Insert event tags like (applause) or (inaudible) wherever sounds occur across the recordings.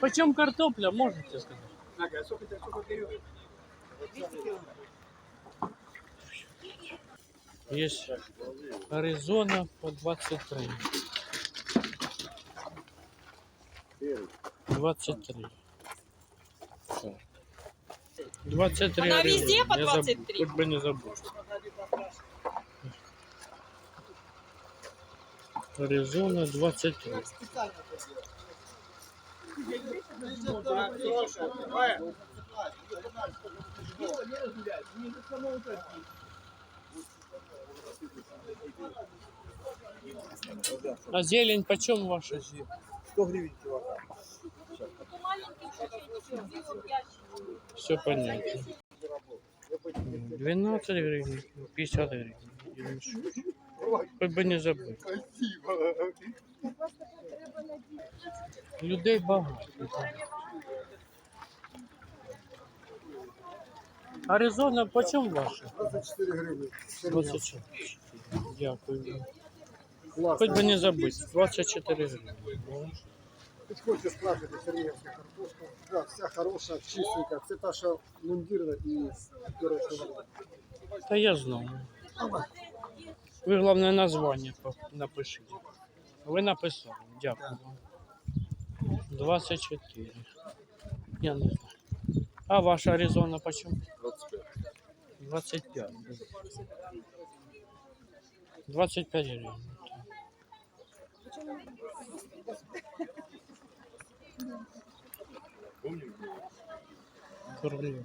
Почем картопля, можете сказать? Ага, сколько ты сколько берешь? Есть Аризона по 23. 23. Всё. 23 Она Аризона. везде по Я забыл, 23? Хоть бы не забыл. Аризона 23. А зелень почем ваша? 100 гривен килограмм. Все понятно. 12 гривен, 50 гривен. Хоть би не забути. Людей багато. Аризона почем ваша? 24 гривны. 24. Дякую. Хоч би не забути. 24 гривні. Підходьте, спрашивайте, чернігівська картошка. Да, вся хороша, чистенька. Це та, що мундірна і пюрешна. Та я знаю. Ви головне названня напишіть. Ви написали. Дякую. 24. Я не знаю. А ваша Аризона почем? 25. 25 гривень. Кормлю.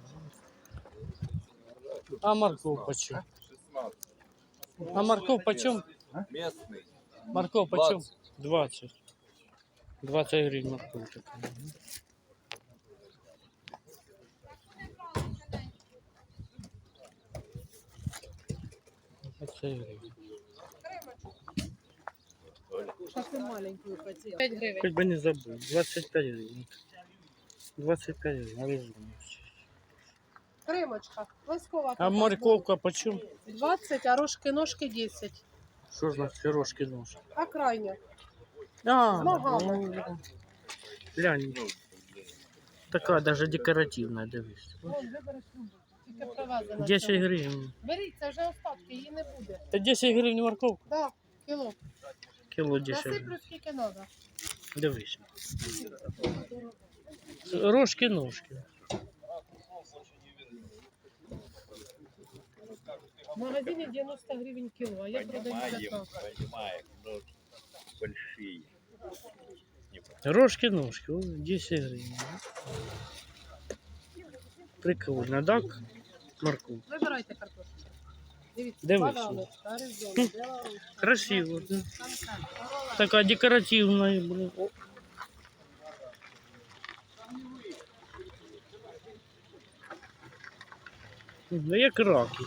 А морков почем? А морков почем? Местный. Морков почем? 20. 20 гривен морков такая. 20. Пять бы не забыл. 25 гривен. 25 гривен. Аризона. Кримочка, Ласкова. А морковка почем? 20, а рожки ножки 10. Что ж на пирожки ножки? А крайня? А, ну, глянь. Такая даже декоративная, дивись. Вон, вибереш любу. Тільки привезена. 10 гривен. Беріть, це вже остатки, її не буде. Это 10 гривен морковка? Так, кіло. Кіло 10 гривен. Насиплю скільки треба. Дивись. Рожки ножки. В магазині 90 гривень кіло, а я продаю 15. понимаем, но большие. Рожки ножки. О, 10 гривен. Прикольно, так? Морковь. Вибирайте картошку. Дивіться, Дивись. Білорусь. Красиво. да. Така декоративна. блин. О. Ну, як раки.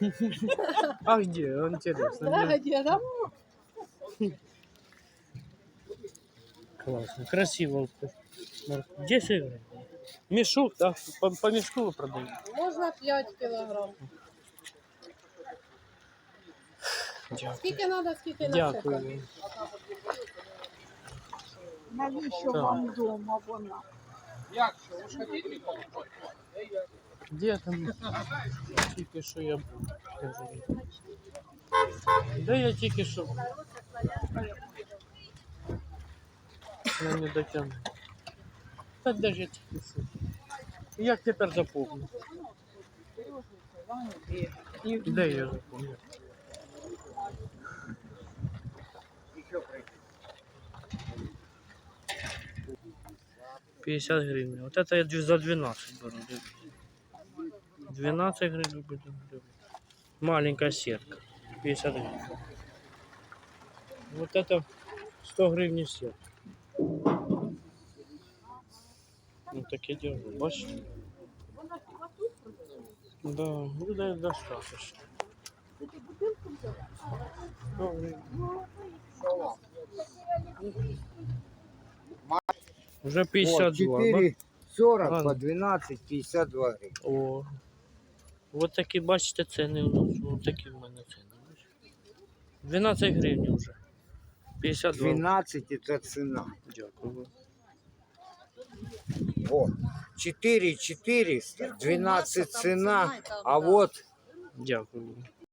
(laughs) А где? Интересно. Да, да? где, да? Классно. Красиво. 10 гривен. Мешок, да? По, по мешку вы продаете? Можна 5 кілограм. Дякую. Скільки треба, скільки насипати. Дякую. Навіщо вам вдома вона? Де там? Тільки що я кажу. Де я тільки що? Я не дотягну. Та де ж я тільки що? Як тепер запомню? Де я запомню? Пятьдесят гривен. Вот это я за 12 беру. Дивись. 12 гривен. Маленькая сетка. 50 гривен. Вот это 100 гривен сетка. Ну так я держу. Бачите? Да, ну да, достаточно. 100 гривен. Уже 52, да? 4, 40 Ладно. по 12, 52 гривен. О, От такі, бачите, ціни у нас. Ось такі в мене ціни. 12 гривень вже. 52. 12 это цена. Дякую. Вот. 4 400, 12 цена, а вот Дякую.